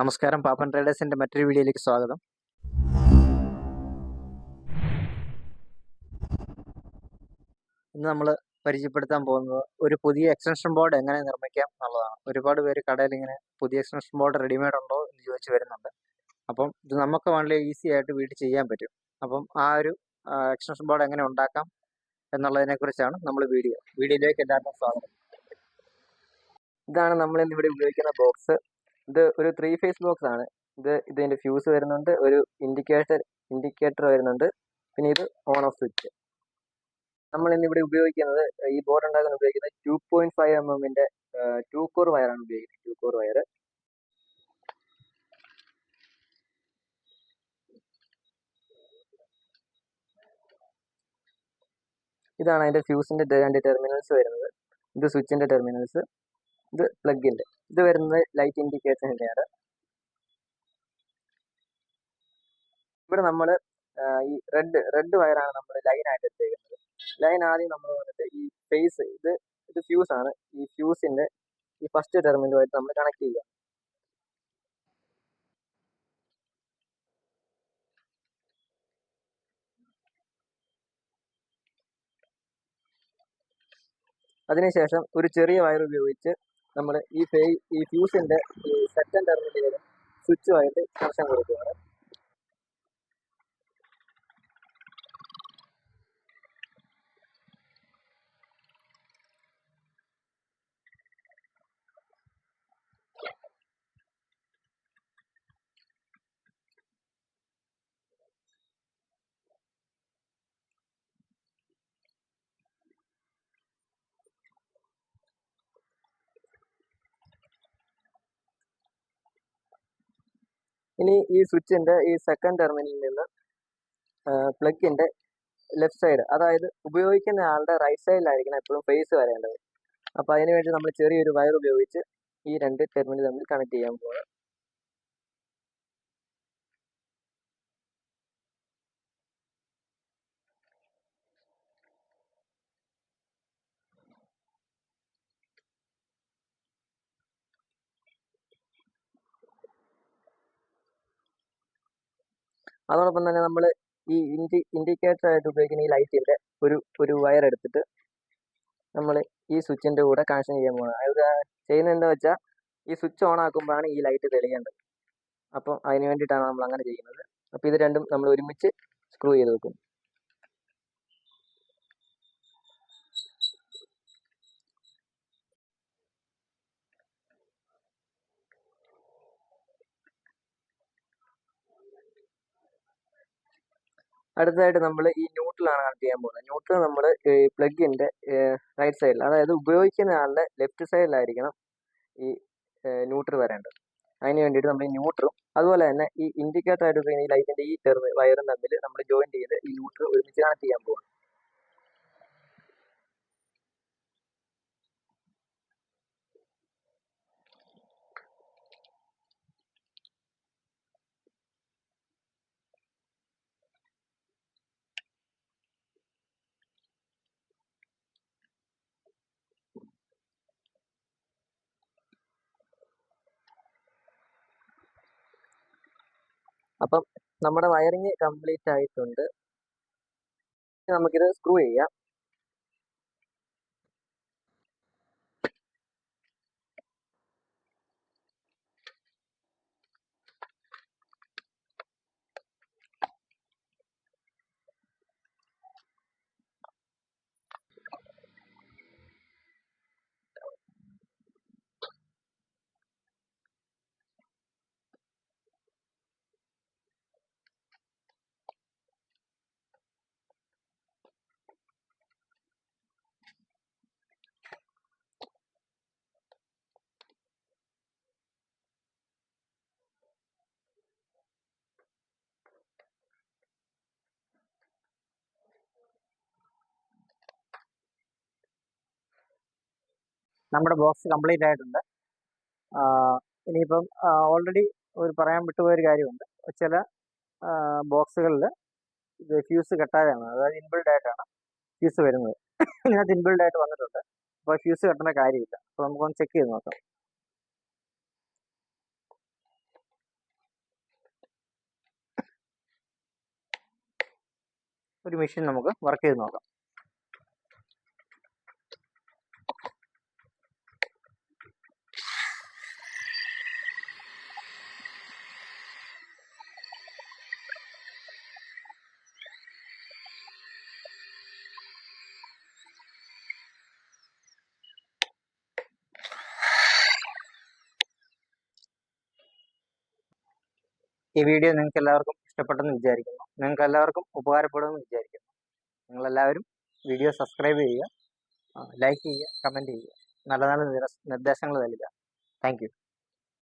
നമസ്കാരം പാപ്പൻ ട്രേഡേഴ്സിന്റെ മറ്റൊരു വീഡിയോയിലേക്ക് സ്വാഗതം. ഇന്ന് നമ്മൾ പരിചയപ്പെടുത്താൻ പോകുന്നത് ഒരു പുതിയ എക്സ്റ്റൻഷൻ ബോർഡ് എങ്ങനെ നിർമ്മിക്കാം എന്നുള്ളതാണ്. ഒരുപാട് പേര് കടയിൽ ഇങ്ങനെ പുതിയ എക്സ്റ്റൻഷൻ ബോർഡ് റെഡിമെയ്ഡ് ഉണ്ടോ എന്ന് ചോദിച്ചു വരുന്നുണ്ട്. അപ്പം ഇത് നമുക്ക് വളരെ ഈസി ആയിട്ട് വീട്ടിൽ ചെയ്യാൻ പറ്റും. അപ്പം ആ ഒരു എക്സ്റ്റൻഷൻ ബോർഡ് എങ്ങനെ ഉണ്ടാക്കാം എന്നുള്ളതിനെ കുറിച്ചാണ് നമ്മൾ വീഡിയോ. വീഡിയോയിലേക്ക് എല്ലാവർക്കും സ്വാഗതം. ഇതാണ് നമ്മൾ ഇന്ന് ഇവിടെ ഉപയോഗിക്കുന്ന ബോക്സ് ഇത് ഒരു ത്രീ ഫേസ് ബോക്സ് ആണ്. ഇത് ഇതിന്റെ ഫ്യൂസ് വരുന്നുണ്ട് ഒരു ഇൻഡിക്കേറ്റർ ഇൻഡിക്കേറ്റർ വരുന്നുണ്ട് പിന്നെ ഇത് ഓൺ ഓഫ് സ്വിച്ച് നമ്മൾ ഇന്ന് ഇവിടെ ഉപയോഗിക്കുന്നത് ഈ ബോർഡ് ഉണ്ടാക്കാൻ ഉപയോഗിക്കുന്നത് ടു പോയിന്റ് ഫൈവ് എം എമ്മിന്റെ ടു കോർ വയറാണ് ഉപയോഗിക്കുന്നത് ടു കോർ വയർ ഇതാണ് അതിന്റെ ഫ്യൂസിന്റെ രണ്ട് ടെർമിനൽസ് വരുന്നത്. ഇത് സ്വിച്ചിന്റെ ടെർമിനൽസ് ഇത് പ്ലഗിന്റെ ഇത് വരുന്നത് ലൈറ്റ് ഇൻഡിക്കേറ്ററിന്റെയാണ് ഇവിടെ നമ്മൾ ഈ റെഡ് റെഡ് വയറാണ് നമ്മൾ ലൈൻ ആയിട്ട് എടുത്തേക്കുന്നത്. ലൈൻ ആദ്യം നമ്മൾ വന്നിട്ട് ഈ ഫേസ് ഇത് ഇത് ഫ്യൂസ് ആണ്. ഈ ഫ്യൂസിന്റെ ഈ ഫസ്റ്റ് ടെർമിനുമായിട്ട് നമ്മൾ കണക്ട് ചെയ്യുക. അതിനുശേഷം ഒരു ചെറിയ വയർ ഉപയോഗിച്ച് നമ്മൾ ഈ ഫേ ഈ ഫ്യൂസിന്റെ സെക്കൻഡ് ടെർമിനലിൽ സ്വിച്ചുമായിട്ട് കണക്ഷൻ കൊടുക്കുകയാണ്. ഇനി ഈ സ്വിച്ചിന്റെ ഈ സെക്കൻഡ് ടെർമിനലിൽ നിന്ന് പ്ലഗിന്റെ ലെഫ്റ്റ് സൈഡ് അതായത് ഉപയോഗിക്കുന്ന ആളുടെ റൈറ്റ് സൈഡിലായിരിക്കണം എപ്പോഴും ഫേസ് വരേണ്ടത്. അപ്പോൾ അതിനുവേണ്ടി നമ്മൾ ചെറിയൊരു വയർ ഉപയോഗിച്ച് ഈ രണ്ട് ടെർമിനൽ തമ്മിൽ കണക്ട് ചെയ്യാൻ പോകുന്നത് അതോടൊപ്പം തന്നെ നമ്മൾ ഈ ഇൻഡി ഇൻഡിക്കേറ്റർ ആയിട്ട് ഉപയോഗിക്കുന്ന ഈ ലൈറ്റിന്റെ ഒരു ഒരു വയർ എടുത്തിട്ട് നമ്മൾ ഈ സ്വിച്ചിന്റെ കൂടെ കണക്ഷൻ ചെയ്യാൻ പോകുന്നത് അതായത് ചെയ്യുന്നത് എന്താ വെച്ചാൽ ഈ സ്വിച്ച് ഓൺ ആക്കുമ്പോഴാണ് ഈ ലൈറ്റ് തെളിയേണ്ടത്. അപ്പം അതിന് വേണ്ടിയിട്ടാണ് നമ്മൾ അങ്ങനെ ചെയ്യുന്നത്. അപ്പോൾ ഇത് രണ്ടും നമ്മൾ ഒരുമിച്ച് സ്ക്രൂ ചെയ്ത് വെക്കും അടുത്തതായിട്ട് നമ്മൾ ഈ ന്യൂട്രലാണ് കണക്ട് ചെയ്യാൻ പോകുന്നത്. ന്യൂട്രൽ നമ്മൾ പ്ലഗിന്റെ റൈറ്റ് സൈഡിൽ അതായത് ഉപയോഗിക്കുന്ന ആളുടെ ലെഫ്റ്റ് സൈഡിലായിരിക്കണം ഈ ന്യൂട്രൽ വരേണ്ടത്. അതിന് വേണ്ടിയിട്ട് നമ്മൾ ഈ ന്യൂട്രും അതുപോലെ തന്നെ ഈ ഇൻഡിക്കേറ്റർ ആയിട്ട് ഉപയോഗിക്കുന്ന ഈ ലൈറ്റിന്റെ ഈ ടെർമ് വയറും തമ്മിൽ നമ്മൾ ജോയിൻ ചെയ്ത് ഈ ന്യൂട്രൽ ഒരുമിച്ച് കണക്ട് ചെയ്യാൻ പോകുന്നു അപ്പം നമ്മുടെ വയറിങ് കംപ്ലീറ്റ് ആയിട്ടുണ്ട് നമുക്കിത് സ്ക്രൂ ചെയ്യാം. നമ്മുടെ ബോക്സ് കംപ്ലീറ്റ് ആയിട്ടുണ്ട്. ഇനിയിപ്പം ഓൾറെഡി ഒരു പറയാൻ വിട്ടുപോയൊരു കാര്യമുണ്ട്. ചില ബോക്സുകളിൽ ഇത് ഫ്യൂസ് കെട്ടാതെയാണ് അതായത് ഇൻബിൾഡ് ആയിട്ടാണ് ഫ്യൂസ് വരുന്നത്. ഇതിനകത്ത് ഇൻബിൽഡ് ആയിട്ട് വന്നിട്ടുണ്ട്. അപ്പോൾ ഫ്യൂസ് കെട്ടേണ്ട കാര്യമില്ല. അപ്പോൾ നമുക്കൊന്ന് ചെക്ക് ചെയ്ത് നോക്കാം. ഒരു മെഷീൻ നമുക്ക് വർക്ക് ചെയ്ത് നോക്കാം. ഈ വീഡിയോ നിങ്ങൾക്ക് എല്ലാവർക്കും ഇഷ്ടപ്പെട്ടെന്ന് വിചാരിക്കുന്നു. നിങ്ങൾക്ക് എല്ലാവർക്കും ഉപകാരപ്പെടുമെന്ന് വിചാരിക്കുന്നു. നിങ്ങളെല്ലാവരും വീഡിയോ സബ്സ്ക്രൈബ് ചെയ്യുക ലൈക്ക് ചെയ്യുക കമന്റ് ചെയ്യുക. നല്ല നല്ല നിർദ്ദേശങ്ങൾ നൽകുക താങ്ക്